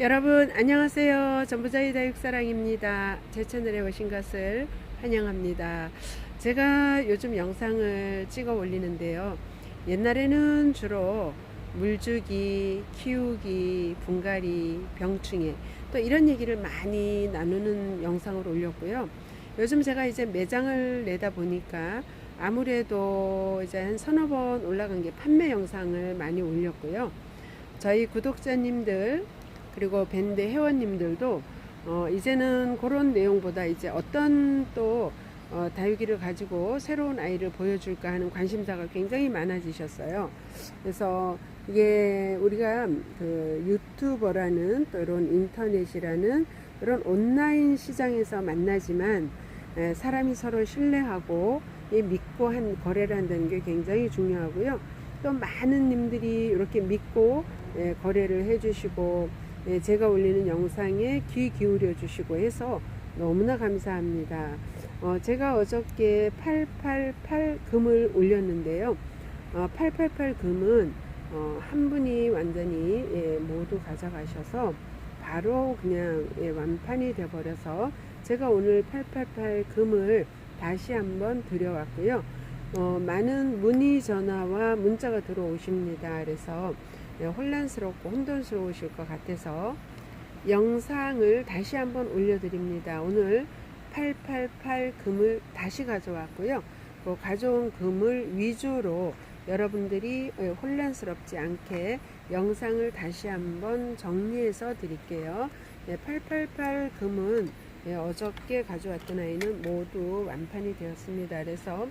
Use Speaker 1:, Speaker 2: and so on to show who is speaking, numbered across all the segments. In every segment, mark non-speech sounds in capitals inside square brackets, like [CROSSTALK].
Speaker 1: 여러분 안녕하세요. 전부자의 다육사랑입니다. 제 채널에 오신 것을 환영합니다. 제가 요즘 영상을 찍어 올리는데요. 옛날에는 주로 물주기, 키우기, 분갈이, 병충해 또 이런 얘기를 많이 나누는 영상을 올렸고요. 요즘 제가 이제 매장을 내다 보니까 아무래도 이제 한 서너 번 올라간 게 판매 영상을 많이 올렸고요. 저희 구독자님들 그리고 밴드 회원님들도 어, 이제는 그런 내용보다 이제 어떤 또 어, 다육이를 가지고 새로운 아이를 보여줄까 하는 관심사가 굉장히 많아지셨어요. 그래서 이게 우리가 그 유튜버라는 또 이런 인터넷이라는 이런 온라인 시장에서 만나지만 에, 사람이 서로 신뢰하고 이 믿고 한 거래를 한다는 게 굉장히 중요하고요. 또 많은 님들이 이렇게 믿고 예, 거래를 해주시고 예, 제가 올리는 영상에 귀 기울여 주시고 해서 너무나 감사합니다. 어, 제가 어저께 888 금을 올렸는데요. 어, 888 금은 어, 한 분이 완전히 예, 모두 가져가셔서 바로 그냥 예, 완판이 되어버려서 제가 오늘 888 금을 다시 한번 드려왔고요. 어, 많은 문의 전화와 문자가 들어오십니다. 그래서 네, 혼란스럽고 혼돈스러우실 것 같아서 영상을 다시 한번 올려드립니다. 오늘 888 금을 다시 가져왔고요. 그 가져온 금을 위주로 여러분들이 어, 혼란스럽지 않게 영상을 다시 한번 정리해서 드릴게요. 네, 888 금은 네, 어저께 가져왔던 아이는 모두 완판이 되었습니다. 그래서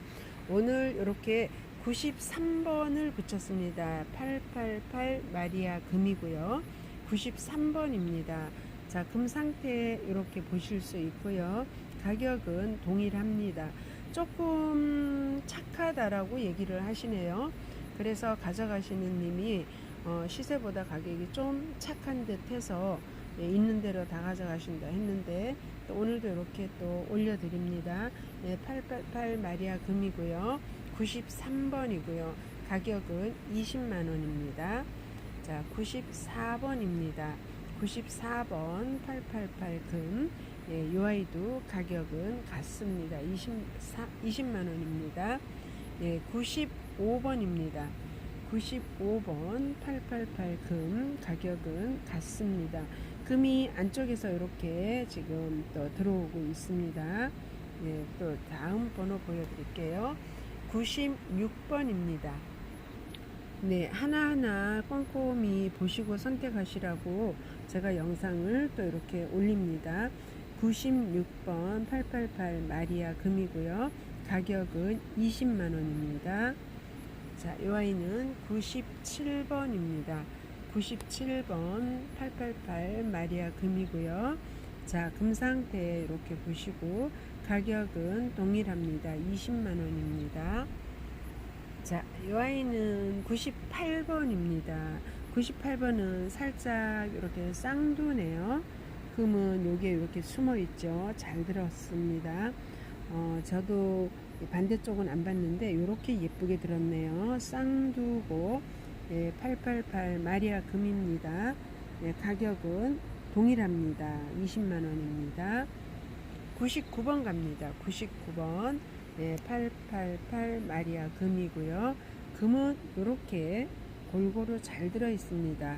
Speaker 1: 오늘 이렇게 93번을 붙였습니다. 888 마리아 금이고요. 93번입니다. 자, 금 상태 이렇게 보실 수 있고요. 가격은 동일합니다. 조금 착하다라고 얘기를 하시네요. 그래서 가져가시는 님이 어, 시세보다 가격이 좀 착한 듯 해서 예, 있는 대로 다 가져가신다 했는데 또 오늘도 이렇게 또 올려드립니다. 예, 888 마리아 금이고요. 93번이고요. 가격은 20만원입니다. 자, 94번입니다. 94번 888금. 예, 요 아이도 가격은 같습니다. 24, 20만원입니다. 예, 95번입니다. 95번 888금 가격은 같습니다. 금이 안쪽에서 이렇게 지금 또 들어오고 있습니다. 예, 또 다음 번호 보여드릴게요. 96번입니다. 네, 하나하나 꼼꼼히 보시고 선택하시라고 제가 영상을 또 이렇게 올립니다. 96번 888 마리아 금이고요. 가격은 20만 원입니다. 자, 이 아이는 97번입니다. 97번 888 마리아 금이고요. 자, 금 상태 이렇게 보시고 가격은 동일합니다. 20만 원입니다. 자, 이 아이는 98번입니다. 98번은 살짝 이렇게 쌍두네요. 금은 요게 이렇게 숨어 있죠. 잘 들었습니다. 어, 저도 반대쪽은 안 봤는데 이렇게 예쁘게 들었네요. 쌍두고 예, 888 마리아 금입니다. 예, 가격은 동일합니다. 20만 원입니다. 99번 갑니다. 99번 네, 888 마리아 금이고요. 금은 이렇게 골고루 잘 들어 있습니다.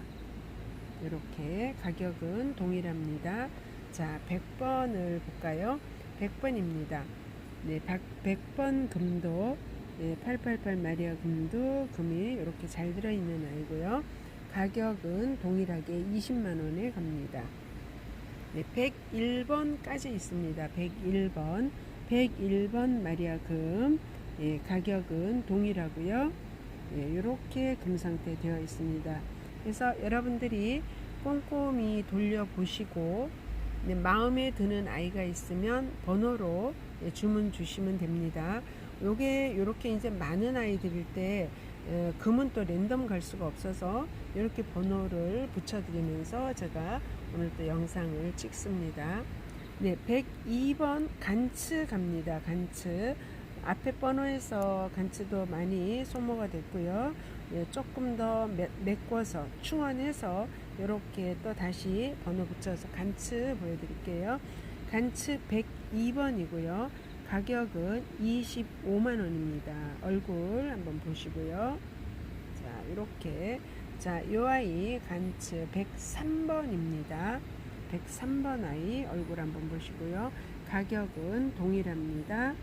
Speaker 1: 이렇게 가격은 동일합니다. 자, 100번을 볼까요? 100번입니다. 네, 100번 금도 네, 888 마리아 금도 금이 이렇게 잘 들어 있는 아이고요. 가격은 동일하게 20만 원에 갑니다. 네, 101번까지 있습니다. 101번. 101번 마리아 금. 예, 가격은 동일하고요. 예, 이렇게 금 상태 되어 있습니다. 그래서 여러분들이 꼼꼼히 돌려보시고 네, 마음에 드는 아이가 있으면 번호로 예, 주문 주시면 됩니다. 요게 이렇게 이제 많은 아이들일 때 에, 금은 또 랜덤 갈 수가 없어서 이렇게 번호를 붙여드리면서 제가 오늘 또 영상을 찍습니다. 네, 102번 간츠 갑니다. 간츠. 앞에 번호에서 간츠도 많이 소모가 됐고요. 예, 조금 더 매, 메꿔서 충원해서 이렇게 또 다시 번호 붙여서 간츠 보여드릴게요. 간츠 102번이고요. 가격은 25만 원입니다. 얼굴 한번 보시고요. 자, 이렇게 자, 요 아이 간츠 103번입니다. 103번 아이 얼굴 한번 보시고요. 가격은 동일합니다.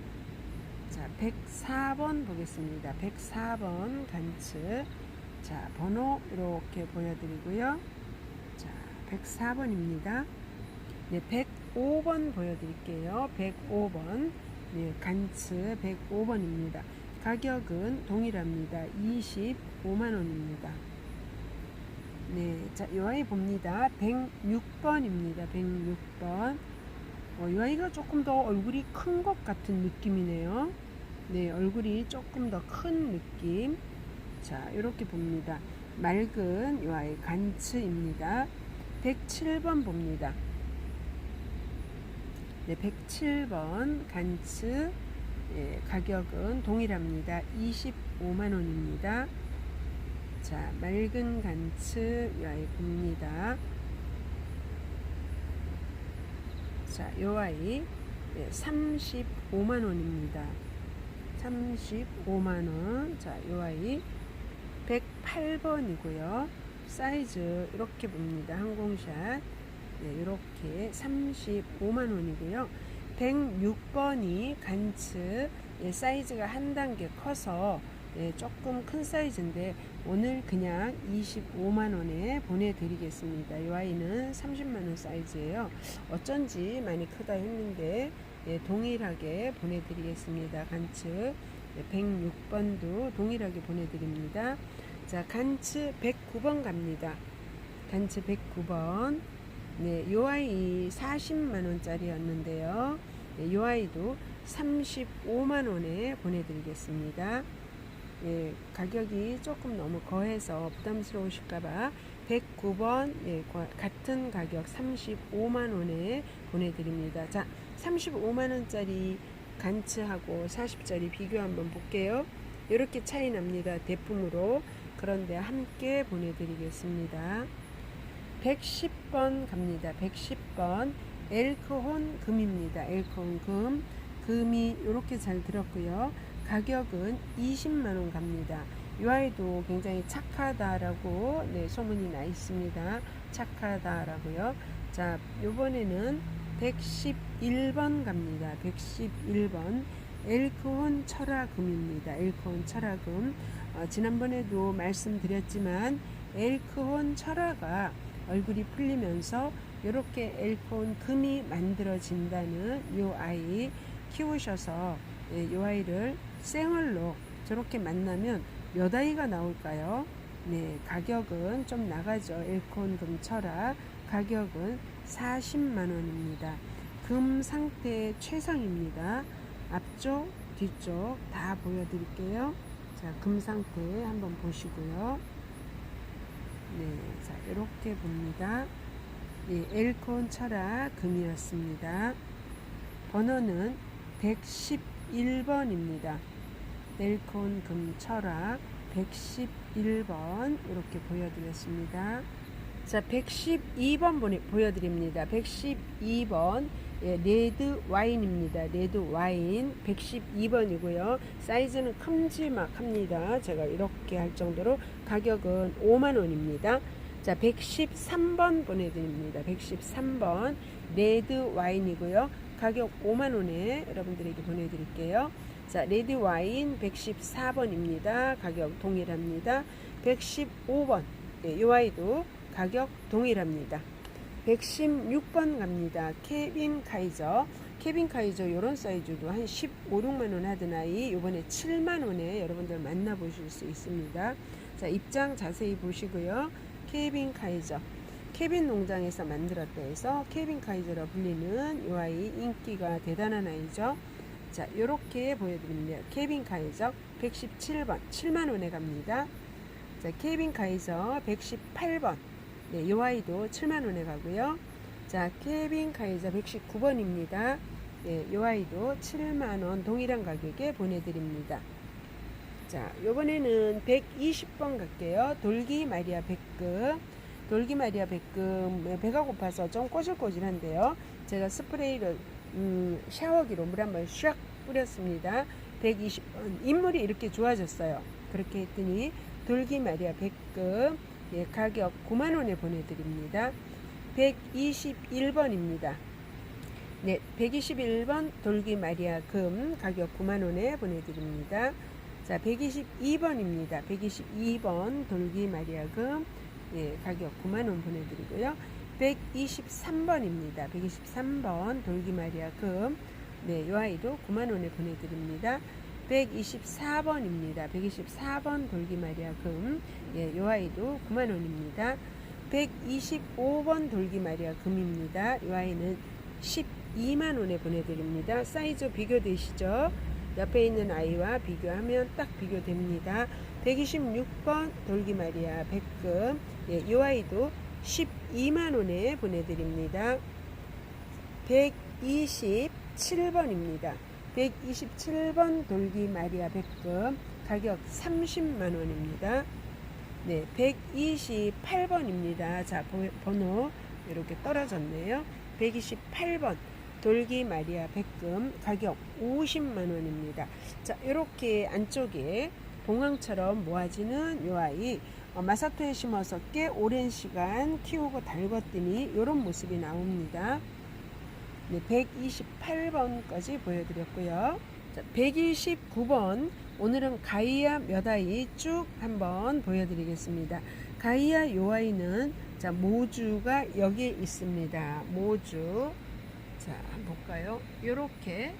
Speaker 1: 자, 104번 보겠습니다. 104번 간츠. 자, 번호 이렇게 보여드리고요. 자, 104번입니다. 네, 105번 보여드릴게요. 105번. 네, 간츠 105번입니다. 가격은 동일합니다. 25만원입니다. 네, 자, 이 아이 봅니다. 106번입니다. 106번. 어, 이 아이가 조금 더 얼굴이 큰 것 같은 느낌이네요. 네, 얼굴이 조금 더 큰 느낌. 자, 이렇게 봅니다. 맑은 이 아이 간츠입니다. 107번 봅니다. 네, 107번 간츠 예, 가격은 동일합니다. 25만 원입니다. 자, 맑은 간츠 이 아이 봅니다. 자, 요 아이 예, 35만 원입니다. 35만 원. 자, 요 아이 108번이고요. 사이즈 이렇게 봅니다. 항공샷. 네, 이렇게 35만 원이고요. 106번이 간츠 예, 사이즈가 한 단계 커서 예, 조금 큰 사이즈인데 오늘 그냥 25만 원에 보내드리겠습니다. 이 아이는 30만 원 사이즈예요. 어쩐지 많이 크다 했는데 예, 동일하게 보내드리겠습니다. 간츠 예, 106번도 동일하게 보내드립니다. 자, 간츠 109번 갑니다. 간츠 109번. 네, 요 아이 40만 원짜리였는데요. 네, 요 아이도 35만 원에 보내드리겠습니다. 예, 가격이 조금 너무 거해서 부담스러우실까봐 109번 예, 과- 같은 가격 35만 원에 보내드립니다. 자, 35만 원짜리 간츠하고 40짜리 비교 한번 볼게요. 이렇게 차이 납니다. 대품으로. 그런데 함께 보내드리겠습니다. 110번 갑니다. 110번 엘크혼 금입니다. 엘크혼 금. 금이 이렇게 잘 들었고요. 가격은 20만 원 갑니다. 이 아이도 굉장히 착하다라고 네, 소문이 나 있습니다. 착하다라고요. 자, 요번에는 111번 갑니다. 111번 엘크혼 철화금입니다. 엘크혼 철화금. 어, 지난번에도 말씀드렸지만 엘크혼 철화가 얼굴이 풀리면서 이렇게 엘크혼 금이 만들어진다는 이 아이 키우셔서 예, 이 아이를 생얼로 저렇게 만나면 몇 아이가 나올까요? 네, 가격은 좀 나가죠. 엘콘 금철화 가격은 40만 원입니다. 금 상태 최상입니다. 앞쪽, 뒤쪽 다 보여드릴게요. 자, 금 상태 한번 보시고요. 네, 자, 이렇게 봅니다. 예, 엘콘 철화 금이었습니다. 번호는 111번입니다. 엘콘 금 철화 111번 이렇게 보여드렸습니다. 자, 112번 보내, 보여드립니다. 112번 예, 레드 와인입니다. 레드 와인 112번이고요. 사이즈는 큼지막합니다. 제가 이렇게 할 정도로 가격은 5만 원입니다. 자, 113번 보내드립니다. 113번 레드 와인이고요. 가격 5만 원에 여러분들에게 보내드릴게요. 자, 레드 와인 114번입니다. 가격 동일합니다. 115번 예, 이 아이도 가격 동일합니다. 116번 갑니다. 케빈 카이저. 케빈 카이저 이런 사이즈도 한 15, 6만 원 하던 아이 요번에 7만 원에 여러분들 만나보실 수 있습니다. 자, 입장 자세히 보시고요. 케빈 카이저. 케빈 농장에서 만들었다 해서 케빈 카이저라 불리는 이 아이 인기가 대단한 아이죠. 자, 이렇게 보여드립니다. 케빈 카이저 117번 7만 원에 갑니다. 자, 케빈 카이저 118번. 네, 이 아이도 7만 원에 가고요. 자, 케빈 카이저 119번입니다. 네, 이 아이도 7만 원 동일한 가격에 보내드립니다. 자, 요번에는 120번 갈게요. 돌기 마리아 100급. 돌기마리아 백금 네, 배가 고파서 좀 꼬질꼬질한데요. 제가 스프레이를 음, 샤워기로 물 한번 샥 뿌렸습니다. 120번 인물이 이렇게 좋아졌어요. 그렇게 했더니 돌기마리아 백금 예, 가격 9만 원에 보내드립니다. 121번입니다. 네, 121번 돌기 마리아 금 가격 9만 원에 보내드립니다. 자, 122번입니다. 122번 돌기 마리아 금 예, 가격 9만 원 보내드리고요. 123번입니다. 123번 돌기 마리아 금 네, 요 아이도 9만 원에 보내드립니다. 124번입니다. 124번 돌기 마리아 금 예, 요 아이도 9만 원입니다. 125번 돌기 마리아 금입니다. 이 아이는 12만 원에 보내드립니다. 사이즈 비교되시죠? 옆에 있는 아이와 비교하면 딱 비교됩니다. 126번 돌기 마리아 백금 예, 이 아이도 12만 원에 보내드립니다. 127번입니다. 127번 돌기 마리아 백금 가격 30만 원입니다. 네, 128번입니다. 자, 보- 번호 이렇게 떨어졌네요. 128번 돌기 마리아 백금 가격 50만 원입니다. 자, 이렇게 안쪽에 봉황처럼 모아지는 요 아이 어, 마사토에 심어서 꽤 오랜 시간 키우고 달궜더니 이런 모습이 나옵니다. 네, 128번까지 보여드렸고요. 자, 129번 오늘은 가이아 몇 아이 쭉 한번 보여드리겠습니다. 가이아 요 아이는 자 모주가 여기 있습니다. 모주 자 한번 볼까요? 요렇게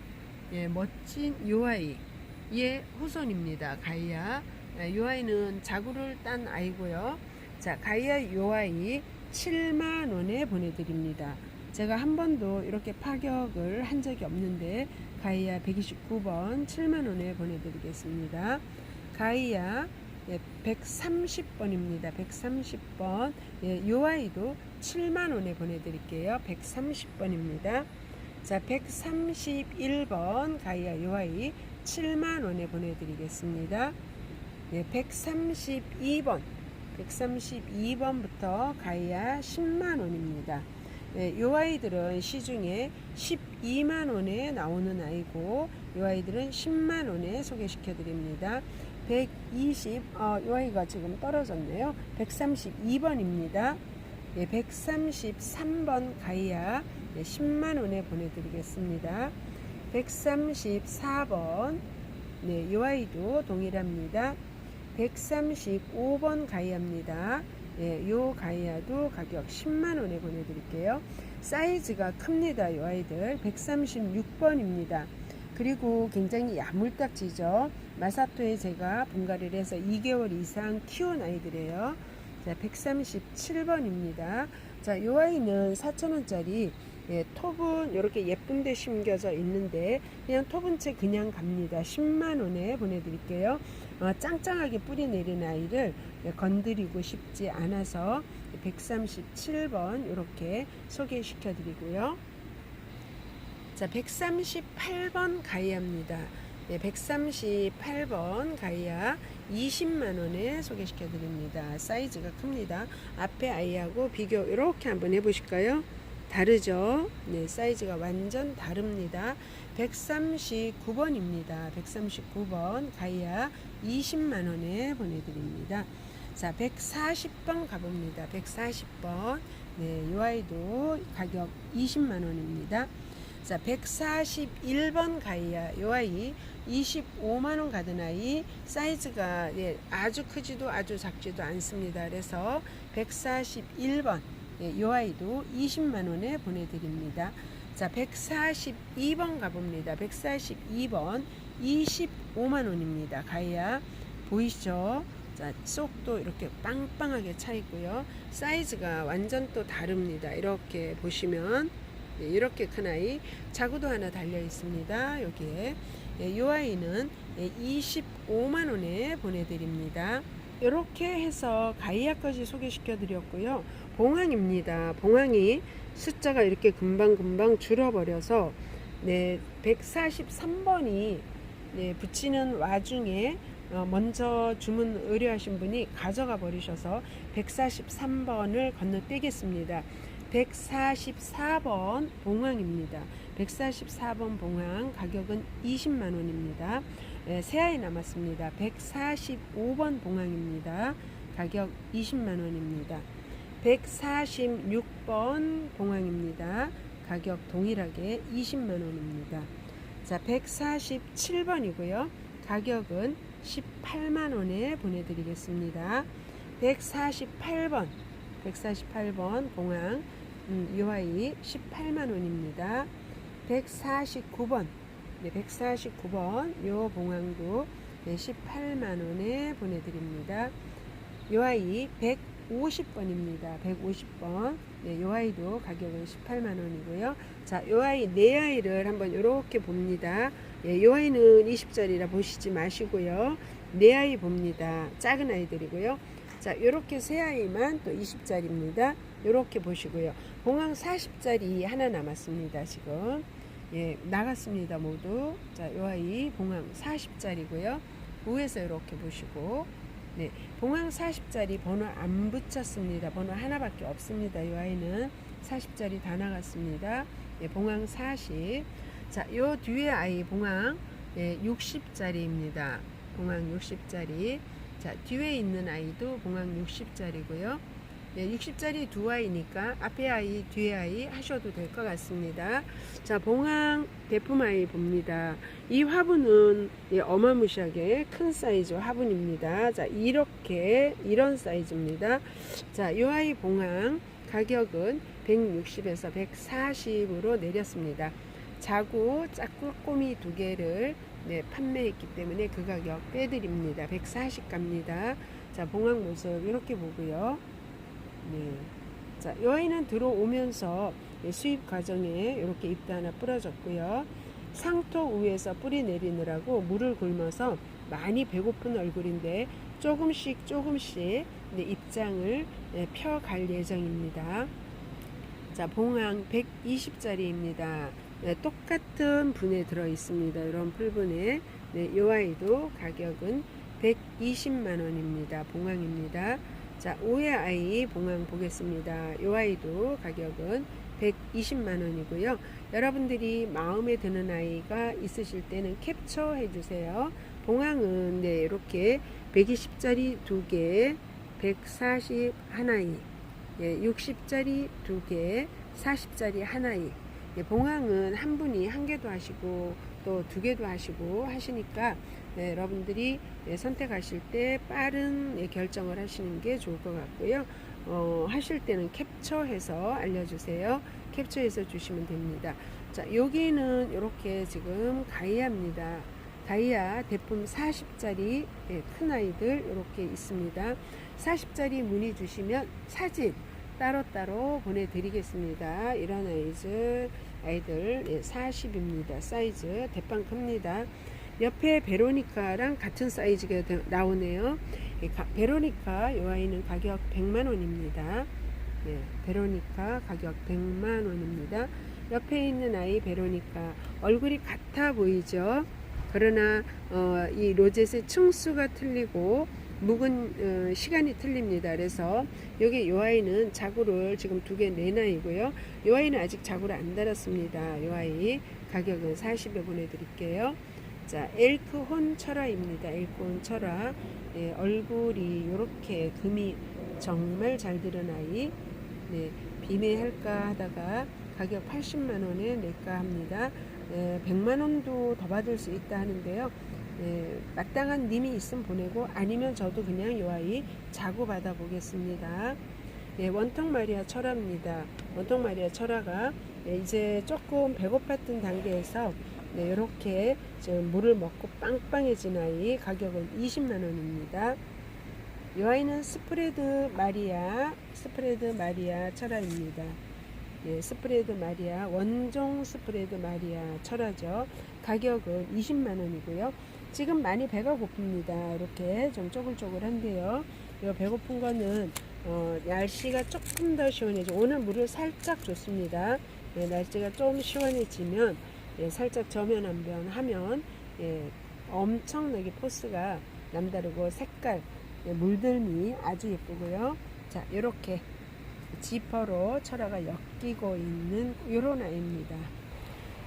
Speaker 1: 예, 멋진 요 아이의 후손입니다. 가이아 예, 요 아이는 자구를 딴 아이고요. 자 가이아 요 아이 7만 원에 보내드립니다. 제가 한 번도 이렇게 파격을 한 적이 없는데 가이아 129번 7만 원에 보내드리겠습니다. 가이아 예, 130번입니다. 130번 예, 요 아이도 7만 원에 보내드릴게요. 130번입니다. 자 131번 가이아 요 아이 7만 원에 보내드리겠습니다. 네, 132번 132번부터 가이아 10만 원입니다. 네, 요 아이들은 시중에 12만 원에 나오는 아이고 요 아이들은 10만 원에 소개시켜 드립니다. 120, 어, 요 아이가 지금 떨어졌네요. 132번입니다. 네, 133번 가이아 네, 10만 원에 보내드리겠습니다. 134번 네, 요 아이도 동일합니다. 135번 가이아입니다. 예, 요 가이아도 가격 10만 원에 보내드릴게요. 사이즈가 큽니다. 요 아이들 136번입니다. 그리고 굉장히 야물딱지죠. 마사토에 제가 분갈이를 해서 2개월 이상 키운 아이들이에요. 자, 137번입니다. 자, 요 아이는 4,000원짜리 예, 톱은 이렇게 예쁜데 심겨져 있는데 그냥 톱은 채 그냥 갑니다. 10만 원에 보내드릴게요. 어, 짱짱하게 뿌리 내린 아이를 예, 건드리고 싶지 않아서 137번 이렇게 소개시켜 드리고요. 자, 138번 가이아입니다. 네, 138번 가이아 20만 원에 소개시켜 드립니다. 사이즈가 큽니다. 앞에 아이하고 비교 이렇게 한번 해 보실까요? 다르죠? 네, 사이즈가 완전 다릅니다. 139번입니다. 139번 가이아 20만 원에 보내드립니다. 자, 140번 가봅니다. 140번. 네, 이 아이도 가격 20만 원입니다. 자, 141번 가이아 요 아이 25만 원 가던 아이 사이즈가 예, 아주 크지도 아주 작지도 않습니다. 그래서 141번 예, 요 아이도 20만 원에 보내드립니다. 자, 142번 가봅니다. 142번 25만 원입니다. 가이아 보이시죠? 자, 속도 이렇게 빵빵하게 차 있고요. 사이즈가 완전 또 다릅니다. 이렇게 보시면 네, 이렇게 큰 아이 자구도 하나 달려 있습니다. 여기에 예, 이 아이는 25만 원에 보내드립니다. 이렇게 해서 가이아까지 소개시켜 드렸고요. 봉황입니다. 봉황이 숫자가 이렇게 금방금방 줄어버려서 네, 143번이 네, 붙이는 와중에 어, 먼저 주문 의뢰하신 분이 가져가 버리셔서 143번을 건너뛰겠습니다. 144번 봉황입니다. 144번 봉황 가격은 20만 원입니다. 네, 세 아이 남았습니다. 145번 봉황입니다. 가격 20만 원입니다. 146번 봉황입니다. 가격 동일하게 20만 원입니다. 자, 147번이고요. 가격은 18만 원에 보내드리겠습니다. 148번, 148번 봉황 음, 이 아이 18만 원입니다. 149번, 네, 149번 요 봉황도 네, 18만 원에 보내드립니다. 요 아이 150번입니다. 150번. 네, 요 아이도 가격은 18만 원이고요. 자, 요 아이 네 아이를 한번 요렇게 봅니다. 예, 요 아이는 20짜리라 보시지 마시고요. 네 아이 봅니다. 작은 아이들이고요. 자, 요렇게 세 아이만 또 20짜리입니다. 요렇게 보시고요. 공항 40짜리 하나 남았습니다. 지금. 예, 나갔습니다. 모두. 자, 요 아이 봉황 40짜리고요. 위에서 이렇게 보시고 네, 봉황 40짜리 번호 안 붙였습니다. 번호 하나밖에 없습니다. 이 아이는 40짜리 다 나갔습니다. 네, 봉황 40. 자, 요 뒤에 아이 봉황 네, 60짜리입니다. 봉황 60짜리. 자, 뒤에 있는 아이도 봉황 60짜리고요. 네, 60짜리 두 아이니까 앞에 아이, 뒤에 아이 하셔도 될 것 같습니다. 자, 봉황 대품 아이 봅니다. 이 화분은 예, 어마무시하게 큰 사이즈 화분입니다. 자, 이렇게 이런 사이즈입니다. 자, 이 아이 봉황 가격은 160에서 140으로 내렸습니다. 자구 짝꿍 꼬미 두 개를 네, 판매했기 때문에 그 가격 빼드립니다. 140 갑니다. 자, 봉황 모습 이렇게 보고요. 네. 자, 이 아이는 들어오면서 예, 수입 과정에 이렇게 잎도 하나 부러졌고요. 상토 위에서 뿌리 내리느라고 물을 굶어서 많이 배고픈 얼굴인데 조금씩 조금씩 네, 입장을 네, 펴갈 예정입니다. 자, 봉황 120짜리입니다. 네, 똑같은 분에 들어 있습니다. 이런 풀분에 네, 이 아이도 가격은 120만 원입니다. 봉황입니다. 자, 5의 아이 봉황 보겠습니다. 이 아이도 가격은 120만 원이고요. 여러분들이 마음에 드는 아이가 있으실 때는 캡처해 주세요. 봉황은 네, 이렇게 120짜리 두 개, 140 하나이, 예, 60짜리 두 개, 40짜리 하나이. 예, 봉황은 한 분이 한 개도 하시고 또 두 개도 하시고 하시니까 네, 여러분들이 네, 선택하실 때 빠른 네, 결정을 하시는 게 좋을 것 같고요. 어, 하실 때는 capture해서 알려주세요. 캡처해서 주시면 됩니다. 자, 여기는 이렇게 지금 가이아입니다. 가이아 대품 40짜리 네, 큰 아이들 이렇게 있습니다. 40짜리 문의 주시면 사진 따로따로 보내드리겠습니다. 이런 아이들, 아이들 40입니다. 사이즈 대빵 큽니다. 옆에 베로니카랑 같은 사이즈가 나오네요. 베로니카 이 아이는 가격 100만 원입니다. 네, 베로니카 가격 100만 원입니다. 옆에 있는 아이 베로니카 얼굴이 같아 보이죠? 그러나 어, 이 로젯의 층수가 틀리고 묵은 어, 시간이 틀립니다. 그래서 여기 이 아이는 자구를 지금 두 개 내놔이고요. 이 아이는 아직 자구를 안 달았습니다. 이 아이 가격은 40에 보내드릴게요. 자, 엘크혼 철화입니다. 엘크혼 철화. 네, 얼굴이 이렇게 금이 정말 잘 들은 아이. 네, 비매할까 하다가 가격 80만 원에 낼까 합니다. 네, 100만 원도 더 받을 수 있다 하는데요. 네, 마땅한 님이 있으면 보내고 아니면 저도 그냥 이 아이 자고 받아 보겠습니다. 네, 원통 마리아 철화입니다. 원통 마리아 철화가 네, 이제 조금 배고팠던 단계에서 네, 이렇게 지금 물을 먹고 빵빵해진 아이 가격은 20만 원입니다. 이 아이는 스프레드 마리아, 스프레드 마리아 철화입니다. 예, 스프레드 마리아, 원종 스프레드 마리아 철화죠. 가격은 20만 원이고요. 지금 많이 배가 고픕니다. 이렇게 좀 쪼글쪼글한데요. 이 배고픈 거는 어, 날씨가 조금 더 시원해져. 오늘 물을 살짝 줬습니다. 예, 날씨가 좀 시원해지면 예, 살짝 저면 한변 하면 예, 엄청나게 포스가 남다르고 색깔, 네, 물들미 아주 예쁘고요. 자, 이렇게 지퍼로 철화가 엮이고 있는 이런 아이입니다.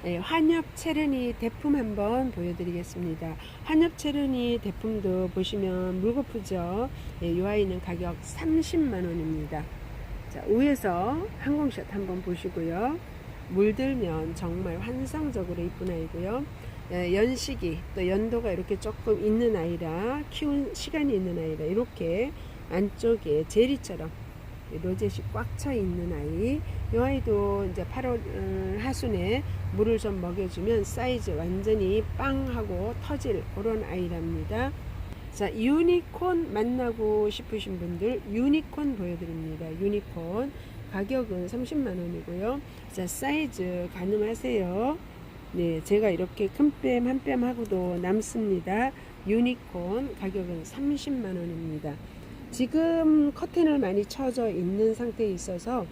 Speaker 1: 네, 환엽 체르니 대품 한번 보여드리겠습니다. 환엽 체르니 대품도 보시면 물고프죠. 네, 이 아이는 가격 30만 원입니다. 자, 위에서 항공샷 한번 보시고요. 물들면 정말 환상적으로 이쁜 아이고요. 예, 연식이 또 연도가 이렇게 조금 있는 아이라 키운 시간이 있는 아이라 이렇게 안쪽에 제리처럼 로zet이 꽉차 있는 아이. 이 아이도 이제 8월 음, 하순에 물을 좀 먹여주면 사이즈 완전히 빵하고 터질 그런 아이랍니다. 자, 유니콘 만나고 싶으신 분들 유니콘 보여드립니다. 유니콘 가격은 30만 원이고요. 자, 사이즈 가늠하세요. 네, 제가 이렇게 큰 뺨 한 뺨 하고도 남습니다. 유니콘 가격은 30만 원입니다. 지금 커튼을 많이 쳐져 있는 상태에 있어서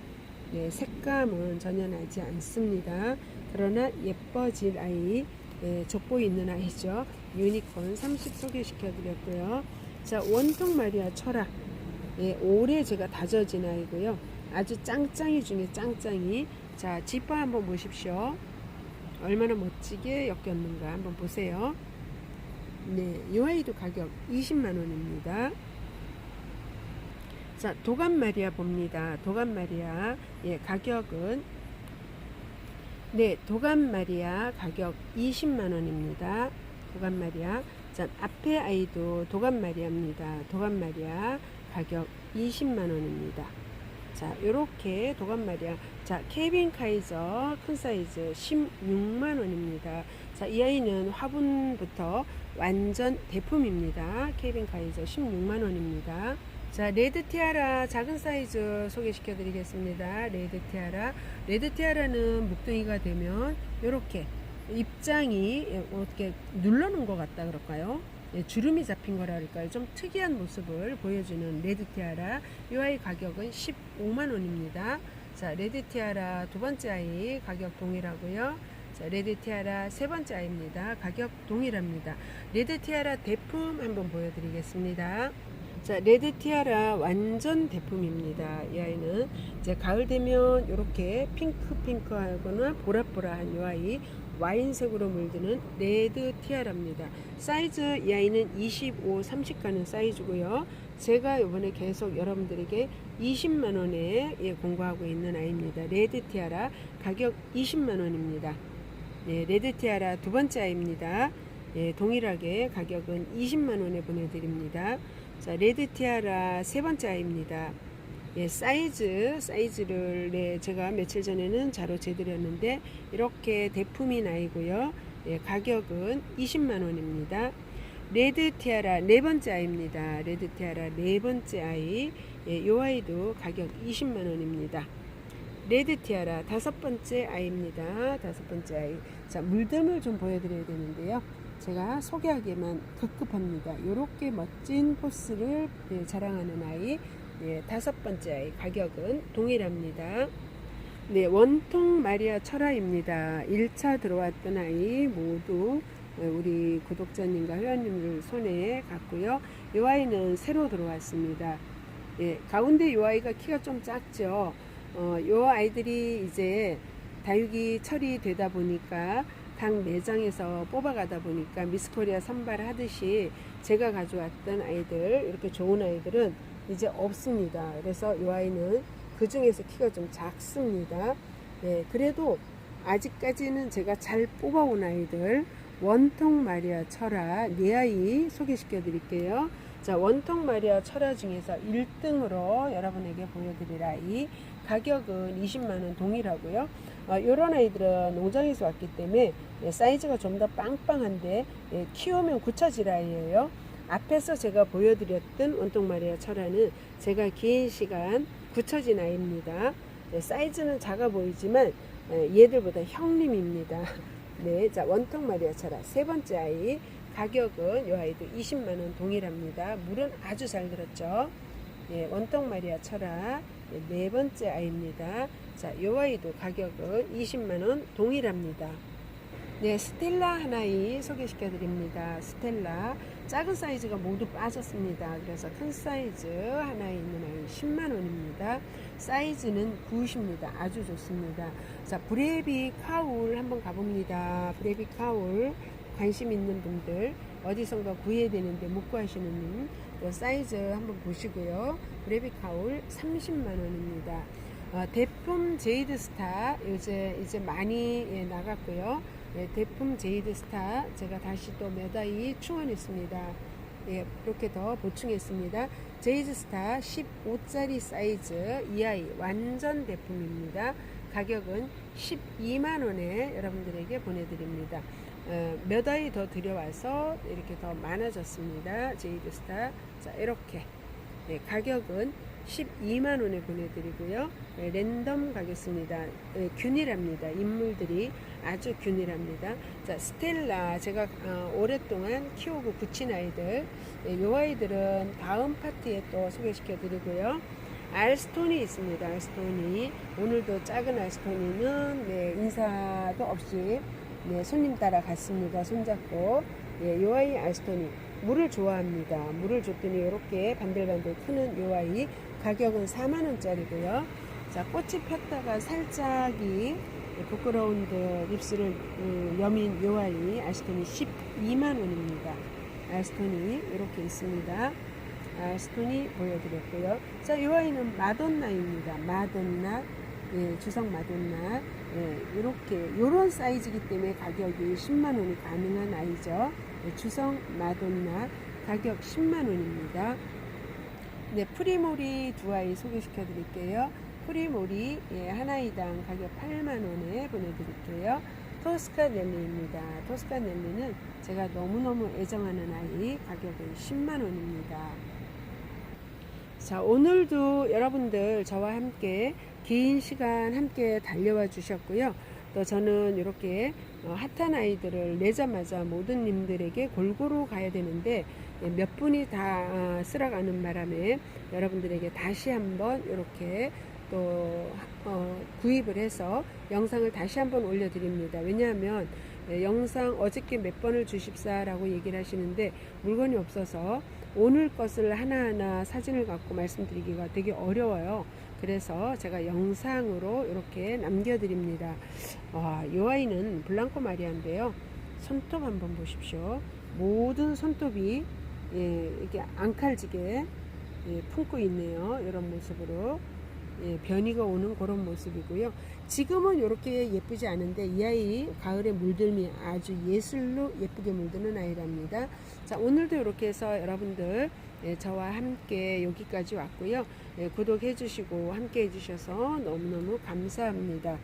Speaker 1: 네, 색감은 전혀 나지 않습니다. 그러나 예뻐질 아이, 네, 족보 있는 아이죠. 유니콘 30 소개시켜 드렸고요. 자, 원통 마리아 철학. 예, 올해 제가 다져진 아이고요. 아주 짱짱이 중에 짱짱이. 자, 지퍼 한번 보십시오. 얼마나 멋지게 엮였는가 한번 보세요. 네, 이 아이도 가격 20만 원입니다. 자, 도감 마리아 봅니다. 도감 마리아. 예, 가격은 네, 도감 마리아 가격 20만 원입니다. 도감 마리아. 자, 앞에 아이도 도감 마리아입니다. 도감 마리아 가격 20만 원입니다. 자, 요렇게 도감 마리아. 자, 케빈 카이저 큰 사이즈 16만 원입니다. 자, 이 아이는 화분부터 완전 대품입니다. 케빈 카이저 16만 원입니다. 자, 레드 티아라 작은 사이즈 소개시켜 드리겠습니다. 레드 티아라. 레드 티아라는 묵둥이가 되면 이렇게 입장이 어떻게 눌러 놓은 것 같다 그럴까요? 예, 주름이 잡힌 거라 할까요? 좀 특이한 모습을 보여주는 레드 티아라. 이 아이 가격은 15만 원입니다. 자, 레드 티아라 두 번째 아이 가격 동일하고요. 자, 레드 티아라 세 번째 아이입니다. 가격 동일합니다. 레드 티아라 대품 한번 보여드리겠습니다. 자, 레드 티아라 완전 대품입니다. 이 아이는 이제 가을 되면 이렇게 핑크 핑크하거나 보라보라한 이 아이 와인색으로 물드는 레드 티아라입니다. 사이즈 이 아이는 25, 30 가는 사이즈고요. 제가 이번에 계속 여러분들에게 20만 원에 예, 공부하고 있는 아이입니다. 레드 티아라 가격 20만 원입니다. 네, 레드 티아라 두 번째 아이입니다. 예, 동일하게 가격은 20만 원에 보내드립니다. 자, 레드 티아라 세 번째 아이입니다. 예, 사이즈, 사이즈를 네, 제가 며칠 전에는 자로 재드렸는데 이렇게 대품인 아이고요. 예, 가격은 20만 원입니다. 레드 티아라 네 번째 아이입니다. 레드 티아라 네 번째 아이. 예, 요 아이도 가격 20만 원입니다. 레드 티아라 다섯 번째 아이입니다. 다섯 번째 아이. 자, 물담을 좀 보여드려야 되는데요. 제가 소개하기에만 급급합니다. 이렇게 멋진 포스를 예, 자랑하는 아이. 예, 다섯 번째 아이 가격은 동일합니다. 네, 원통 마리아 철화입니다. 1차 들어왔던 아이 모두 예, 우리 구독자님과 회원님들 손에 갔고요. 이 아이는 새로 들어왔습니다. 예, 가운데 이 아이가 키가 좀 작죠. 어, 이 아이들이 이제 다육이 처리되다 보니까 각 매장에서 뽑아가다 보니까 미스코리아 선발하듯이 제가 가져왔던 아이들 이렇게 좋은 아이들은 이제 없습니다. 그래서 이 아이는 그 중에서 키가 좀 작습니다. 네, 그래도 아직까지는 제가 잘 뽑아온 아이들 원통 마리아 철화 네 아이 소개시켜 드릴게요. 자, 원통 마리아 철화 중에서 1등으로 여러분에게 보여드릴 아이 가격은 20만원 동일하고요. 어, 이런 아이들은 농장에서 왔기 때문에 예, 사이즈가 좀 더 빵빵한데 예, 키우면 아이예요. 앞에서 제가 보여드렸던 원통 마리아 철화는 제가 긴 시간 굳혀진 아이입니다. 네, 사이즈는 작아 보이지만 예, 얘들보다 형님입니다. [LAUGHS] 네, 자 원통 마리아 철화 세 번째 아이 가격은 이 아이도 20만 원 동일합니다. 물은 아주 잘 들었죠. 예, 원통 마리아 철화 예, 네 번째 아이입니다. 자, 이 아이도 가격은 20만 원 동일합니다. 네, 스텔라 하나이 소개시켜 드립니다. 스텔라. 작은 사이즈가 모두 빠졌습니다. 그래서 큰 사이즈 하나에 있는 아이 10만 원입니다. 사이즈는 9입니다. 아주 좋습니다. 자, 브레비 카울 한번 가봅니다. 브레비 카울 관심 있는 분들 어디선가 구해야 되는데 못 구하시는 분요 사이즈 한번 보시고요. 브레비 카울 30만 원입니다. 어, 대품 제이드 스타 이제 이제 많이 예, 나갔고요. 예, 대품 제이드 스타 제가 다시 또몇 아이 충원했습니다. 예, 이렇게 더 보충했습니다. 제이드 스타 15짜리 사이즈 이 아이 완전 대품입니다. 가격은 12만 원에 여러분들에게 보내드립니다. 어, 몇 아이 더 들여와서 이렇게 더 많아졌습니다. 제이드 스타 자 이렇게 네, 가격은 12만 원에 보내드리고요. 네, 랜덤 가겠습니다. 네, 균일합니다. 인물들이 아주 균일합니다. 자, 스텔라 제가 어, 오랫동안 키우고 굳힌 아이들, 네, 요 아이들은 다음 파트에 또 소개시켜 드리고요. 알스톤이 있습니다. 알스톤이 오늘도 작은 알스톤이는 네, 인사도 없이 네, 손님 따라 갔습니다. 손잡고 예, 요 아이 알스톤이 물을 좋아합니다. 물을 줬더니 이렇게 반들반들 크는 요 아이 가격은 4만 원짜리고요. 자 꽃이 폈다가 살짝이 부끄러운 듯 입술을 음, 여민 요 아이 알스톤이 12만 원입니다. 알스톤이 이렇게 있습니다. 알스톤이 보여드렸고요. 자, 요 아이는 마돈나입니다. 마돈나. 예, 주성 마돈나. 예, 이렇게 요런 사이즈이기 때문에 가격이 10만 원이 가능한 아이죠. 예, 주성 마돈나 가격 10만 원입니다. 네, 프리모리 두 아이 소개시켜 드릴게요. 프리모리 예, 하나이당 가격 8만 원에 보내드릴게요. 토스카넬리입니다. 토스카넬리는 제가 너무너무 애정하는 아이 가격은 10만 원입니다. 자, 오늘도 여러분들 저와 함께 긴 시간 함께 달려와 주셨고요. 또 저는 이렇게 어, 핫한 아이들을 내자마자 모든 님들에게 골고루 가야 되는데 예, 몇 분이 다 아, 쓸어가는 바람에 여러분들에게 다시 한번 이렇게 또 어, 구입을 해서 영상을 다시 한번 올려드립니다. 왜냐하면 예, 영상 어저께 몇 번을 주십사라고 얘기를 하시는데 물건이 없어서 오늘 것을 하나하나 사진을 갖고 말씀드리기가 되게 어려워요. 그래서 제가 영상으로 이렇게 남겨드립니다. 와, 이 아이는 블랑코 마리아인데요. 손톱 한번 보십시오. 모든 손톱이 예, 이게 앙칼지게 예, 품고 있네요. 이런 모습으로. 예, 변이가 오는 그런 모습이고요. 지금은 이렇게 예쁘지 않은데 이 아이 가을에 물들미 아주 예술로 예쁘게 물드는 아이랍니다. 자 오늘도 이렇게 해서 여러분들 예, 저와 함께 여기까지 왔고요. 예, 구독해 주시고 함께 해 주셔서 너무너무 감사합니다.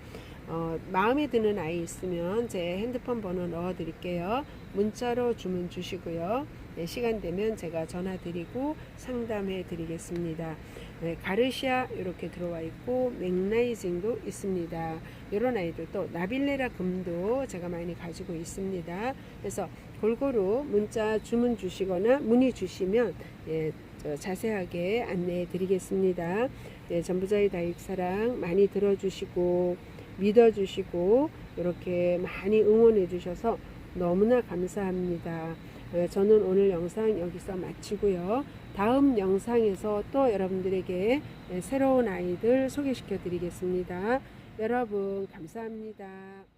Speaker 1: 어, 마음에 드는 아이 있으면 제 핸드폰 번호 넣어 드릴게요. 문자로 주문 주시고요. 네, 시간 되면 제가 전화 드리고 상담해 드리겠습니다. 네, 가르시아 이렇게 들어와 있고 맥라이징도 있습니다. 이런 아이들도 나빌레라 금도 제가 많이 가지고 있습니다. 그래서 골고루 문자 주문 주시거나 문의 주시면 예, 저 자세하게 안내해 드리겠습니다. 네, 전부자의 다육사랑 많이 들어주시고 믿어주시고 이렇게 많이 응원해 주셔서 너무나 감사합니다. 어, 저는 오늘 영상 여기서 마치고요. 다음 영상에서 또 여러분들에게 새로운 아이들 소개시켜 드리겠습니다. 여러분 감사합니다.